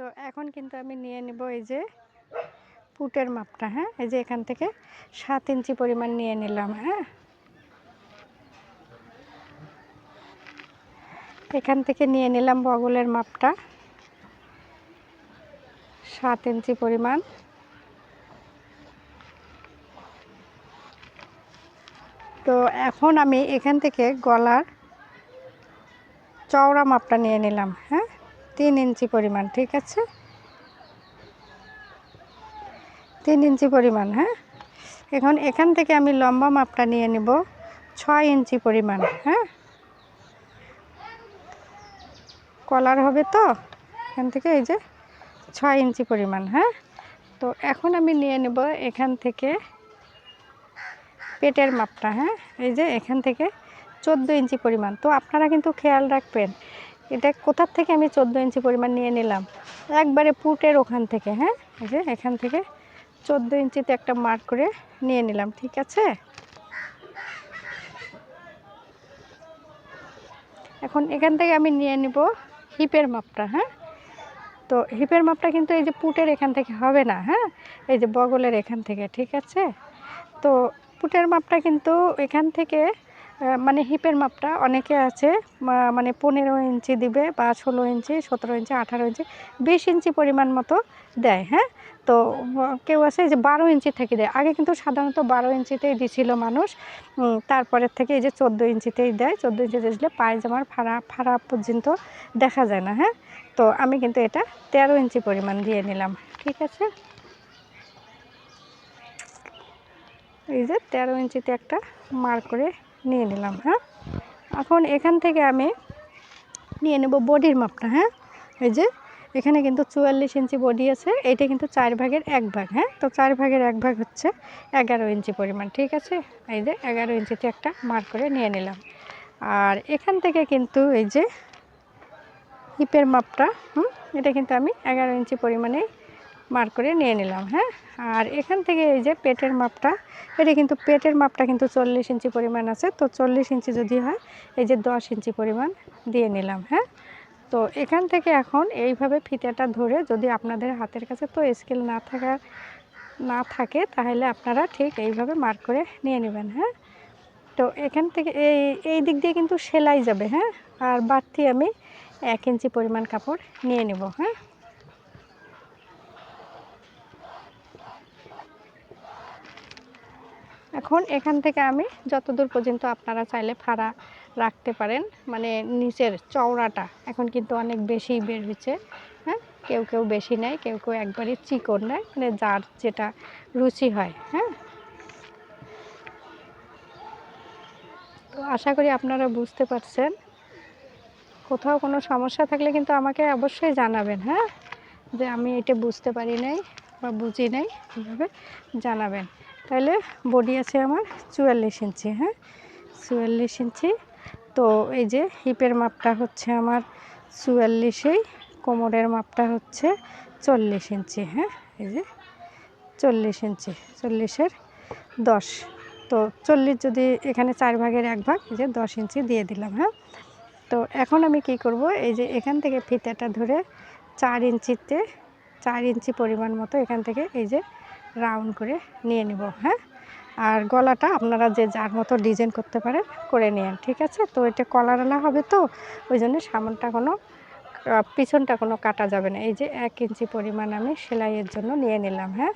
তো এখন কিন্তু আমি নিয়ে নেব এই যে পুটের মাপটা হ্যাঁ? এই যে এখান থেকে সাত ইঞ্চি পরিমাণ নিয়ে নিলাম হ্যাঁ? এখান থেকে নিয়ে নিলাম বগলের মাপটা, সাত ইঞ্চি পরিমাণ। তো এখন আমি এখান থেকে গলার চওড়া মাপটা নিয়ে নিলাম হ্যাঁ? তিন ইঞ্চি পরিমাণ, ঠিক আছে? তিন ইঞ্চি পরিমাণ হ্যাঁ? এখন এখান থেকে আমি লম্বা মাপটা নিয়ে নেব, ছয় ইঞ্চি পরিমাণ হ্যাঁ? কলার হবে তো? এখান থেকে এই যে ছয় ইঞ্চি পরিমাণ হ্যাঁ? তো এখন আমি নিয়ে নেব এখান থেকে পেটের মাপটা হ্যাঁ? এই যে এখান থেকে চোদ্দ ইঞ্চি পরিমাণ। তো আপনারা কিন্তু খেয়াল রাখবেন এটা কোথার থেকে আমি চোদ্দ ইঞ্চি পরিমাণ নিয়ে নিলাম? একবারে পুটের ওখান থেকে হ্যাঁ? এই যে এখান থেকে চোদ্দ ইঞ্চিতে একটা মার্ক করে নিয়ে নিলাম, ঠিক আছে? এখন এখান থেকে আমি নিয়ে নিব হিপের মাপটা হ্যাঁ? তো হিপের মাপটা কিন্তু এই যে পুটের এখান থেকে হবে না হ্যাঁ? এই যে বগলের এখান থেকে, ঠিক আছে? তো পুটের মাপটা কিন্তু এখান থেকে মানে হিপের মাপটা অনেকে আছে মানে পনেরো ইঞ্চি দিবে বা ষোলো ইঞ্চি, সতেরো ইঞ্চি, আঠারো ইঞ্চি, বিশ ইঞ্চি পরিমাণ মতো দেয় হ্যাঁ? তো কেউ আছে যে বারো ইঞ্চি থেকে দেয়। আগে কিন্তু সাধারণত বারো ইঞ্চিতেই দিছিল মানুষ তারপরের থেকে এই যে চোদ্দ ইঞ্চিতেই দেয়। চোদ্দ ইঞ্চিতে দিলে পায়জামার ফাড়া ফাড়া পর্যন্ত দেখা যায় না হ্যাঁ? তো আমি কিন্তু এটা তেরো ইঞ্চি পরিমাণ দিয়ে নিলাম, ঠিক আছে? এই যে তেরো ইঞ্চিতে একটা মার্ক করে নিয়ে নিলাম হ্যাঁ? এখন এখান থেকে আমি নিয়ে নেব বডির মাপটা হ্যাঁ? এই যে, এখানে কিন্তু চুয়াল্লিশ ইঞ্চি বডি আছে এইটা কিন্তু চার ভাগের এক ভাগ হ্যাঁ? তো চার ভাগের এক ভাগ হচ্ছে এগারো ইঞ্চি পরিমাণ, ঠিক আছে? এই যে, এগারো ইঞ্চিতে একটা মার করে নিয়ে নিলাম। আর এখান থেকে কিন্তু এই যে, হিপের মাপটা, হুম? এটা কিন্তু আমি এগারো ইঞ্চি পরিমাণে মার্ক করে নিয়ে নিলাম হ্যাঁ? আর এখান থেকে এই যে পেটের মাপটা, এটা কিন্তু পেটের মাপটা কিন্তু চল্লিশ ইঞ্চি পরিমাণ আছে। তো চল্লিশ ইঞ্চি যদি হয়, এই যে দশ ইঞ্চি পরিমাণ দিয়ে নিলাম হ্যাঁ? তো এখান থেকে এখন এইভাবে ফিতেটা ধরে যদি আপনাদের হাতের কাছে তো স্কেল না থাকার, না থাকে, তাহলে আপনারা ঠিক এইভাবে মার্ক করে নিয়ে নেবেন হ্যাঁ? তো এখান থেকে এই এই দিক দিয়ে কিন্তু সেলাই যাবে হ্যাঁ? আর বাড়তি আমি এক ইঞ্চি পরিমাণ কাপড় নিয়ে নেব হ্যাঁ? এখন এখান থেকে আমি যতদূর পর্যন্ত আপনারা চাইলে ফাড়া রাখতে পারেন মানে নিচের চওড়াটা এখন কিন্তু অনেক বেশি বের হচ্ছে হ্যাঁ? কেউ কেউ বেশি নেয়, কেউ কেউ একবারই চিকন নেয় মানে যার যেটা রুচি হয় হ্যাঁ? তো আশা করি আপনারা বুঝতে পারছেন। কোথাও কোনো সমস্যা থাকলে কিন্তু আমাকে অবশ্যই জানাবেন হ্যাঁ? যে আমি এটা বুঝতে পারি নাই বা বুঝি নাই, এইভাবে জানাবেন। তাহলে বডি আছে আমার চুয়াল্লিশ ইঞ্চি হ্যাঁ? চুয়াল্লিশ ইঞ্চি। তো এই যে হিপের মাপটা হচ্ছে আমার চুয়াল্লিশেই, কোমরের মাপটা হচ্ছে চল্লিশ ইঞ্চি হ্যাঁ? এই যে চল্লিশ ইঞ্চি, চল্লিশের দশ। তো চল্লিশ যদি এখানে চার ভাগের এক ভাগ, এই যে দশ ইঞ্চি দিয়ে দিলাম হ্যাঁ? তো এখন আমি কি করব, এই যে এখান থেকে ফিতাটা ধরে চার ইঞ্চিতে, চার ইঞ্চি পরিমাণ মতো এখান থেকে এই যে রাউন্ড করে নিয়ে নিব হ্যাঁ? আর গলাটা আপনারা যে যার মতো ডিজাইন করতে পারেন করে নিন ঠিক আছে? তো এটা কলার কলারওয়ালা হবে তো, ওই জন্য সামনটা কোনো পিছনটা কোনো কাটা যাবে না। এই যে এক ইঞ্চি পরিমাণ আমি সেলাইয়ের জন্য নিয়ে নিলাম হ্যাঁ?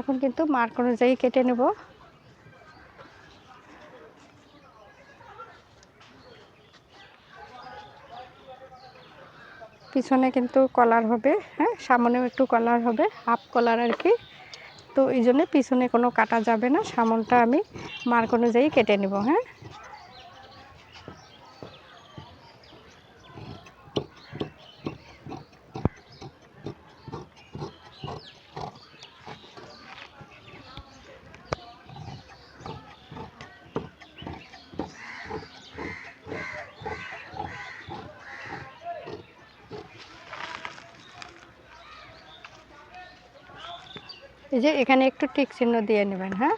এখন কিন্তু মার্ক অনুযায়ী কেটে নেব। পিছনে কিন্তু কলার হবে হ্যাঁ? সামনেও একটু কলার হবে হাফ কলার আর কি। তো এই জন্যে পিছনে কোনো কাটা যাবে না, সামনটা আমি মার্ক অনুযায়ী কেটে নেব হ্যাঁ? এই যে এখানে একটু টিক চিহ্ন দিয়ে নেবেন হ্যাঁ?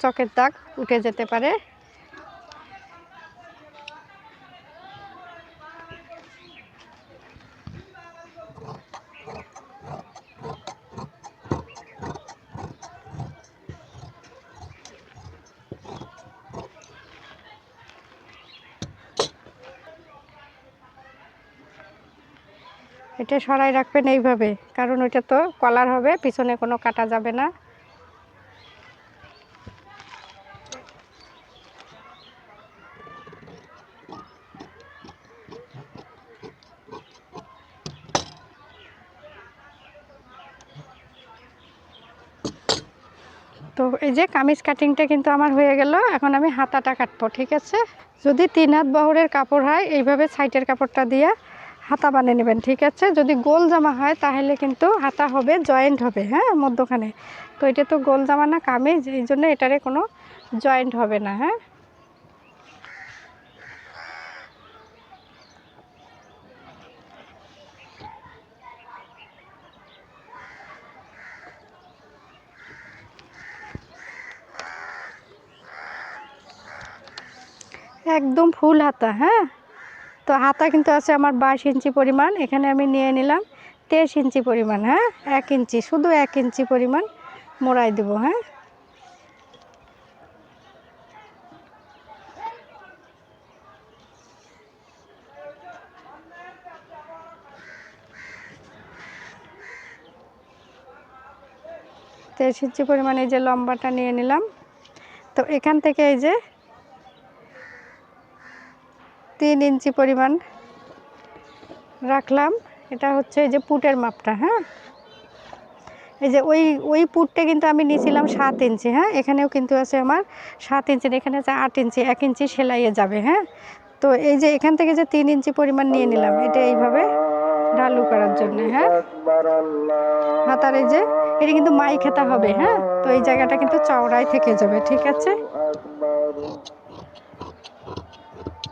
চকের দাগ উঠে যেতে পারে। এটা সরাই রাখবেন এইভাবে, কারণ ওইটা তো কলার হবে, পিছনে কোনো কাটা যাবে না। তো এই যে কামিজ কাটিংটা কিন্তু আমার হয়ে গেল, এখন আমি হাতাটা কাটবো, ঠিক আছে? যদি তিন হাত বহরের কাপড় হয়, এইভাবে সাইটের কাপড়টা দিয়ে হাতা বানিয়ে নেবেন, ঠিক আছে? যদি গোল জামা হয়, তাহলে কিন্তু হাতা হবে, জয়েন্ট হবে হ্যাঁ? মধ্যখানে। তো এটা তো গোল জামা না, কামিজ, এই জন্য এটারে কোনো জয়েন্ট হবে না হ্যাঁ? একদম ফুল হাতা হ্যাঁ? তো হাতা কিন্তু আছে আমার বাইশ ইঞ্চি পরিমাণ, এখানে আমি নিয়ে নিলাম তেইশ ইঞ্চি পরিমাণ হ্যাঁ? এক ইঞ্চি, শুধু এক ইঞ্চি পরিমাণ মোড়াই দেবো হ্যাঁ? তেইশ ইঞ্চি পরিমাণ এই যে লম্বাটা নিয়ে নিলাম। তো এখান থেকে এই যে তিন ইঞ্চি পরিমাণ রাখলাম। এটা হচ্ছে এই যে পুটের মাপটা হ্যাঁ? এই যে ওই ওই পুটটা কিন্তু আমি নিয়েছিলাম সাত ইঞ্চি হ্যাঁ? এখানেও কিন্তু আছে আমার সাত ইঞ্চি এখানে আছে আট ইঞ্চি, এক ইঞ্চি সেলাইয়ে যাবে হ্যাঁ? তো এই যে এখান থেকে যে তিন ইঞ্চি পরিমাণ নিয়ে নিলাম, এটা এইভাবে ঢালু করার জন্য হ্যাঁ? হাতার এই যে, এটা কিন্তু মাই খেতা হবে হ্যাঁ? তো এই জায়গাটা কিন্তু চওড়াই থেকে যাবে, ঠিক আছে?